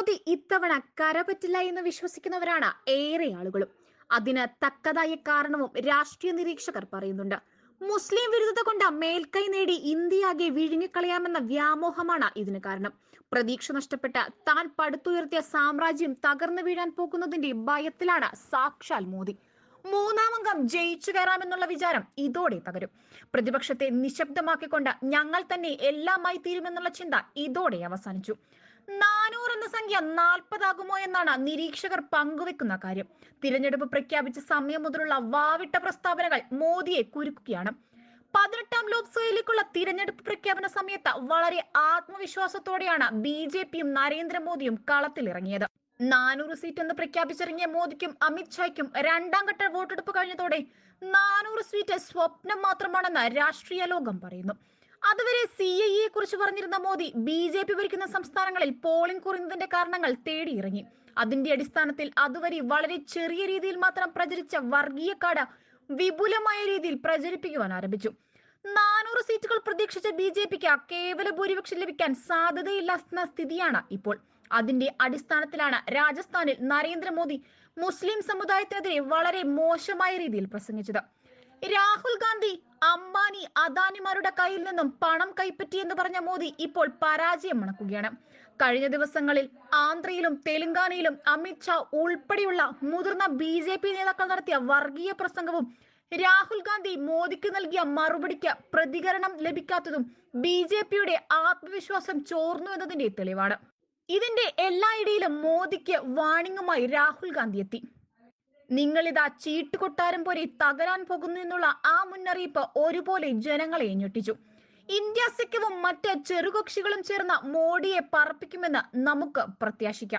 മോദി ഇത്തവണ കരപറ്റില്ല എന്ന് വിശ്വസിക്കുന്നവരാണ് ഏറെ ആളുകളും. അതിന് തക്കതായ കാരണവും രാഷ്ട്രീയ നിരീക്ഷകർ പറയുന്നുണ്ട്. മുസ്ലിം വിരുദ്ധത കൊണ്ട് മേൽക്കൈ നേടി ഇന്ത്യയാകെ വിഴുങ്ങിക്കളയാമെന്ന വ്യാമോഹമാണ് ഇതിന് കാരണം. പ്രതീക്ഷ നഷ്ടപ്പെട്ട താൻ പടുത്തുയർത്തിയ സാമ്രാജ്യം തകർന്നു വീഴാൻ പോകുന്നതിന്റെ ഭയത്തിലാണ് സാക്ഷാൽ മോദി. മൂന്നാമംഗം ജയിച്ചു കയറാമെന്നുള്ള വിചാരം ഇതോടെ തകരും പ്രതിപക്ഷത്തെ നിശബ്ദമാക്കിക്കൊണ്ട് ഞങ്ങൾ തന്നെ എല്ലാമായി തീരുമെന്നുള്ള ചിന്ത ഇതോടെ അവസാനിച്ചു. നാനൂറ് എന്ന സംഖ്യ നാൽപ്പതാകുമോ എന്നാണ് നിരീക്ഷകർ പങ്കുവെക്കുന്ന കാര്യം. തിരഞ്ഞെടുപ്പ് പ്രഖ്യാപിച്ച സമയം മുതലുള്ള വാവിട്ട പ്രസ്താവനകൾ മോദിയെ കുരുക്കുകയാണ്. പതിനെട്ടാം ലോക്സഭയിലേക്കുള്ള തിരഞ്ഞെടുപ്പ് പ്രഖ്യാപന സമയത്ത് വളരെ ആത്മവിശ്വാസത്തോടെയാണ് ബി ജെ പിയും നരേന്ദ്രമോദിയും കളത്തിലിറങ്ങിയത്. നാനൂറ് സീറ്റ് എന്ന് പ്രഖ്യാപിച്ചിറങ്ങിയ മോദിക്കും അമിത്ഷായ്ക്കും രണ്ടാം ഘട്ട വോട്ടെടുപ്പ് കഴിഞ്ഞതോടെ നാനൂറ് സീറ്റ് സ്വപ്നം മാത്രമാണെന്ന് രാഷ്ട്രീയ ലോകം പറയുന്നു. അതുവരെ സി ഐ എ കുറിച്ച് പറഞ്ഞിരുന്ന മോദി ബി ജെ പി ഭരിക്കുന്ന സംസ്ഥാനങ്ങളിൽ പോളിംഗ് കുറയുന്നതിന്റെ കാരണങ്ങൾ തേടിയിറങ്ങി അതിന്റെ അടിസ്ഥാനത്തിൽ അതുവരെ വളരെ ചെറിയ രീതിയിൽ മാത്രം പ്രചരിച്ച വർഗീയ കാട വിപുലമായ രീതിയിൽ പ്രചരിപ്പിക്കുവാൻ ആരംഭിച്ചു. നാനൂറ് സീറ്റുകൾ പ്രതീക്ഷിച്ച ബി ജെ പിക്ക് കേവല ഭൂരിപക്ഷം ലഭിക്കാൻ സാധ്യതയില്ലാത്ത സ്ഥിതിയാണ് ഇപ്പോൾ. അതിന്റെ അടിസ്ഥാനത്തിലാണ് രാജസ്ഥാനിൽ നരേന്ദ്രമോദി മുസ്ലിം സമുദായത്തിനെതിരെ വളരെ മോശമായ രീതിയിൽ പ്രസംഗിച്ചത്. രാഹുൽ ഗാന്ധി അദാനിമാരുടെ കയ്യിൽ നിന്നും പണം കൈപ്പറ്റി എന്ന് പറഞ്ഞ മോദി ഇപ്പോൾ പരാജയം മണക്കുകയാണ്. കഴിഞ്ഞ ദിവസങ്ങളിൽ ആന്ധ്രയിലും തെലങ്കാനയിലും അമിത്ഷാ ഉൾപ്പെടെയുള്ള മുതിർന്ന ബി ജെ പി നേതാക്കൾ നടത്തിയ വർഗീയ പ്രസംഗവും രാഹുൽ ഗാന്ധി മോദിക്ക് നൽകിയ മറുപടിക്ക് പ്രതികരണം ലഭിക്കാത്തതും ബി ജെ പിയുടെ ആത്മവിശ്വാസം ചോർന്നു എന്നതിന്റെ തെളിവാണ്. ഇതിന്റെ എല്ലാ ഇടയിലും മോദിക്ക് വാണിംഗുമായി രാഹുൽ ഗാന്ധി എത്തി. നിങ്ങളിതാ ചീട്ടുകൊട്ടാരം പോലെ തകരാൻ പോകുന്നു എന്നുള്ള ആ മുന്നറിയിപ്പ് ഒരുപോലെ ജനങ്ങളെ ഞെട്ടിച്ചു. ഇന്ത്യ സഖ്യവും മറ്റ് ചെറുകക്ഷികളും ചേർന്ന് മോഡിയെ പറപ്പിക്കുമെന്ന് നമുക്ക് പ്രത്യാശിക്കാം.